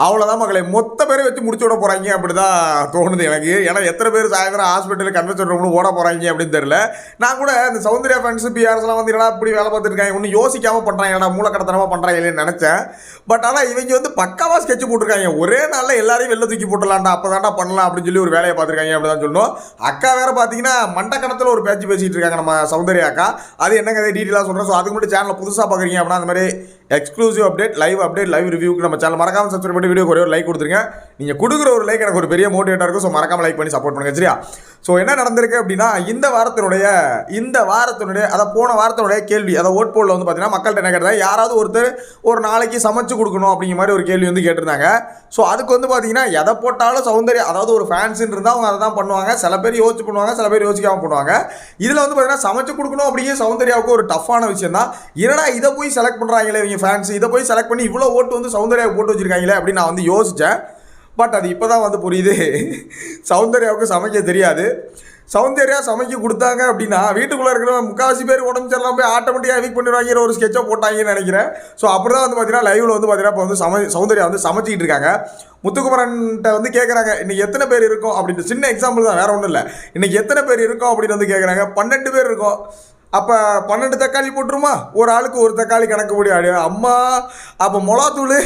அவ்வளோதான் மக்களை மொத்த பேரை வச்சு முடிச்சு விட போகிறாங்க அப்படி தான் தோணுது எனக்கு. ஏன்னா எத்தனை பேர் சாயந்தரம் ஹாஸ்பிட்டலுக்கு கன்வென்ஷன் ரூம்னு ஓட போகிறாங்க அப்படின்னு தெரியல. நான் கூட இந்த சௌந்தர்யா ஃப்ரெண்ட்ஸ் பிஆர்ஸ்லாம் வந்து என்னடா இப்படி வேலை பார்த்துருக்காங்க ஒன்றும் யோசிக்காமல் பண்ணுறாங்க என்னடா மூலக்கடத்தனமாக பண்ணுறாங்க இல்லைன்னு நினச்சேன். பட் ஆனால் இவங்க வந்து பக்காவாக ஸ்கெட்ச் போட்டிருக்காங்க. ஒரே நாளில் எல்லாரையும் வெளில தூக்கி போட்டுடலாம்டா. அப்போ தாண்டா பண்ணலாம் அப்படின்னு சொல்லி ஒரு வேலையை பார்த்துருக்காங்க அப்படி தான் சொல்லணும். அக்கா வேறு பார்த்தீங்கன்னா மண்டக்கணத்தில் ஒரு பேச்சு பேசிகிட்டு இருக்காங்க நம்ம சௌந்தர்யா அக்கா. அது என்னங்க டீட்டெயிலாக சொல்கிறேன் ஸோ அதுக்கு மட்டும் சேனலை புதுசாக பார்க்குறீங்க அப்படின்னா அந்த மாதிரி exclusive update live update live ரிவ்யூக்கு நம்ம சேனல் மறக்காம சப்ஸ்கிரைப் பண்ணி வீடியோ ஒரே ஒரு லைக் கொடுத்துருங்க. நீங்கள் கொடுக்குற ஒரு லைக் எனக்கு ஒரு பெரிய மோட்டிவேட்டாக இருக்கும் ஸோ மறக்காம லைக் பண்ணி சப்போர்ட் பண்ணுங்க சரியா? ஸோ என்ன நடந்திருக்கு அப்படின்னா இந்த வாரத்தினுடைய இந்த வாரத்தினுடைய அதை போன வாரத்தினுடைய கேள்வி அதை ஓட் போலில் வந்து பார்த்தீங்கன்னா மக்கள்கிட்ட என்ன கேட்டாங்க? யாராவது ஒருத்தர் ஒரு நாளைக்கு சமைச்சு கொடுக்கணும் அப்படிங்கிற மாதிரி ஒரு கேள்வி வந்து கேட்டிருந்தாங்க. ஸோ அதுக்கு வந்து பார்த்தீங்கன்னா எதை போட்டாலும் சௌந்தர்யா அதாவது ஒரு ஃபேன்ஸுன்னு இருந்தால் அவங்க அதை தான் பண்ணுவாங்க. சில பேர் யோசிச்சு பண்ணுவாங்க சில பேர் யோசிக்காமல் பண்ணுவாங்க. இதில் வந்து பார்த்தீங்கன்னா சமைச்சு கொடுக்கணும் அப்படிங்கிற சௌந்தர்யாவுக்கு ஒரு டஃப்பான விஷயம் தான் என்னடா இதை போய் செலக்ட் பண்ணுறாங்களே இவங்க ஃபேன்ஸ் இதை போய் செலக்ட் பண்ணி இவ்வளோ ஓட்டு வந்து சௌந்தர்யா போட்டு வச்சுருக்காங்களே அப்படின்னு நான் வந்து யோசித்தேன் பட் அது இப்போ தான் வந்து புரியுது. சௌந்தர்யாவுக்கு சமைக்க தெரியாது. சௌந்தர்யா சமைக்க கொடுத்தாங்க அப்படின்னா வீட்டுக்குள்ளே இருக்கிற முக்காவாசி பேர் உடம்பு சரியில்லாம போய் ஆட்டோமேட்டிக்காக எவிக் பண்ணிடுவாங்கிற ஒரு ஸ்கெட்சை போட்டாங்கன்னு நினைக்கிறேன். ஸோ அப்படி தான் வந்து பார்த்தீங்கன்னா லைவில் வந்து பார்த்தீங்கன்னா இப்போ வந்து சமை சௌந்தர்யா வந்து சமைச்சிக்கிட்டு இருக்காங்க. முத்துக்குமரன்ட்ட வந்து கேட்குறாங்க இன்றைக்கி எத்தனை பேர் இருக்கோம்? அப்படின்னு சின்ன எக்ஸாம்பிள் தான் வேறு ஒன்றும் இல்லை. இன்னைக்கு எத்தனை பேர் இருக்கோம்? அப்படின்னு வந்து கேட்குறாங்க பன்னெண்டு பேர் இருக்கோம். அப்போ பன்னெண்டு தக்காளி போட்டுருமா? ஒரு ஆளுக்கு ஒரு தக்காளி கணக்கு படி ஆடு அம்மா அப்போ மிளகாத்தூள்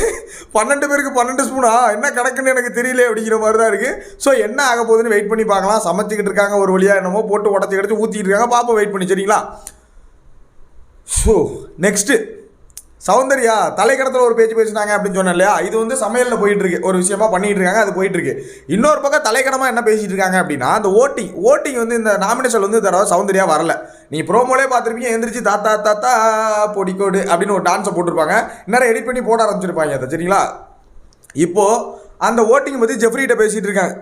பன்னெண்டு பேருக்கு பன்னெண்டு ஸ்பூனா? என்ன கணக்குன்னு எனக்கு தெரியல அப்படிங்கிற மாதிரி தான் இருக்குது ஸோ என்ன ஆக போகுதுன்னு வெயிட் பண்ணி பார்க்கலாம். சமைச்சிக்கிட்டு இருக்காங்க ஒரு வழியாக என்னமோ போட்டு உடச்சி கிடச்சி ஊற்றிட்டு இருக்காங்க. பாப்பா வெயிட் பண்ணி சரிங்களா? ஸோ நெக்ஸ்ட்டு சௌந்தர்யா தலைக்கடத்தில் ஒரு பேச்சு பேசினாங்க அப்படின்னு சொன்னேன் இல்லையா? இது வந்து சமையலில் போயிட்டு இருக்கு ஒரு விஷயமா பண்ணிட்டு இருக்காங்க அது போயிட்டு இருக்கு இன்னொரு பக்கம் தலைக்கடமாக என்ன பேசிட்டு இருக்காங்க அப்படின்னா அந்த ஓட்டிங் ஓட்டிங் வந்து இந்த நாமினேஷன் வந்து தடவை சௌந்தர்யா வரல. நீ ப்ரோமோலே பார்த்துருப்பீங்க எந்திரிச்சு தாத்தா தாத்தா பொடிக்கோடு அப்படின்னு ஒரு டான்ஸை போட்டிருப்பாங்க. நிறைய எடிட் பண்ணி போட ஆரம்பிச்சிருப்பாங்க அதை சரிங்களா? இப்போது அந்த ஓட்டிங் பற்றி ஜெஃப்ரிகிட்ட பேசிகிட்டு இருக்காங்க.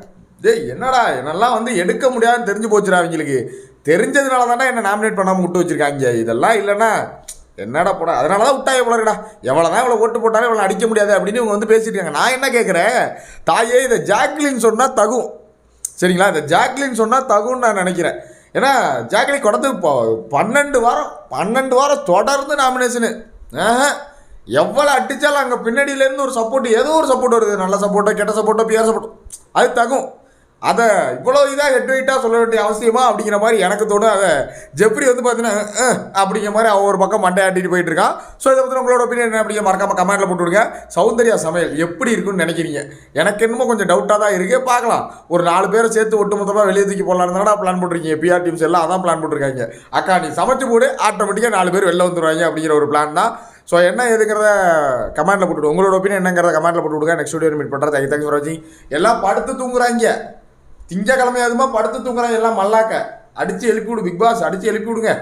டேய் என்னடா என்னெல்லாம் வந்து எடுக்க முடியாதுன்னு தெரிஞ்சு போச்சுடா அவங்களுக்கு தெரிஞ்சதுனால தானே என்ன நாமினேட் பண்ணாமல் விட்டு வச்சிருக்காங்க. இதெல்லாம் இல்லைன்னா என்னடா போட? அதனால தான் விட்டாய போலடா எவ்வளோ தான் இவ்வளோ ஓட்டு போட்டாலும் இவ்வளோ அடிக்க முடியாது அப்படின்னு இவங்க வந்து பேசிட்டு நான் என்ன கேட்குறேன் தாயே இதை ஜாக்லின் சொன்னால் தகும். சரிங்களா? இந்த ஜாக்லின் சொன்னால் தகும்னு நான் நினைக்கிறேன். ஏன்னா ஜாக்லின் கொடுத்து இப்போ பன்னெண்டு வாரம் பன்னெண்டு வாரம் தொடர்ந்து நாமினேஷனு ஆஹா. எவ்வளோ அடித்தாலும் அங்கே பின்னாடியிலேருந்து ஒரு சப்போர்ட் ஏதோ ஒரு சப்போர்ட் வருது. நல்ல சப்போர்ட்டோ கெட்ட சப்போர்ட்டோ பியர் சப்போர்ட்டோ அது தகும். அதை இவ்வளோ இதாக ஹெட் வெயிட்டாக சொல்ல வேண்டிய அவசியமா அப்படிங்கிற மாதிரி எனக்கு தோணும் அதை ஜெப்ரி வந்து பார்த்தீங்கன்னா அப்படிங்கிற மாதிரி அவன் ஒரு பக்கம் மண்டை ஆட்டிட்டு போயிட்டு இருக்கான். ஸோ இதை பற்றி உங்களோட ஒப்பீனியன் என்ன அப்படிங்க மறக்காம கமெண்ட்டில் போட்டுவிடுங்க. சௌந்தர்யா சமையல் எப்படி இருக்குன்னு நினைக்கிறீங்க? எனக்கு என்னமோ கொஞ்சம் டவுட்டாக தான் இருக்குது பார்க்கலாம். ஒரு நாலு பேரை சேர்த்து ஒட்டுமொத்தமாக வெளியே தூக்கி போடலான்னு தானே பிளான் போட்டிருக்கீங்க. பிஆர் டீம்ஸ் எல்லாம் அதான் பிளான் போட்டிருக்காங்க. அக்கா நீ சமைச்சு போடு. ஆட்டோமேட்டிக்காக நாலு பேர் வெளில வந்துடுவாங்க அப்படிங்கிற ஒரு பிளான் தான். ஸோ என்ன எதுங்கிறத கமெண்ட்டில் போட்டு உங்களோட ஒப்பீனியன் என்னங்கிறத கமெண்ட்டில் போட்டு விடுங்க நெக்ஸ்ட் வீடியோ மீட் பண்ணுறேன் தேங்க்ஸ் ஃபார் வாட்சிங் எல்லாம் படுத்து தூங்குறாங்க. திங்கக்கிழமையாதுமா படுத்து தூங்குறாங்க எல்லாம் மல்லாக்க. அடித்து எழுப்பி விடு பிக் பாஸ் அடித்து எழுப்பி விடுங்க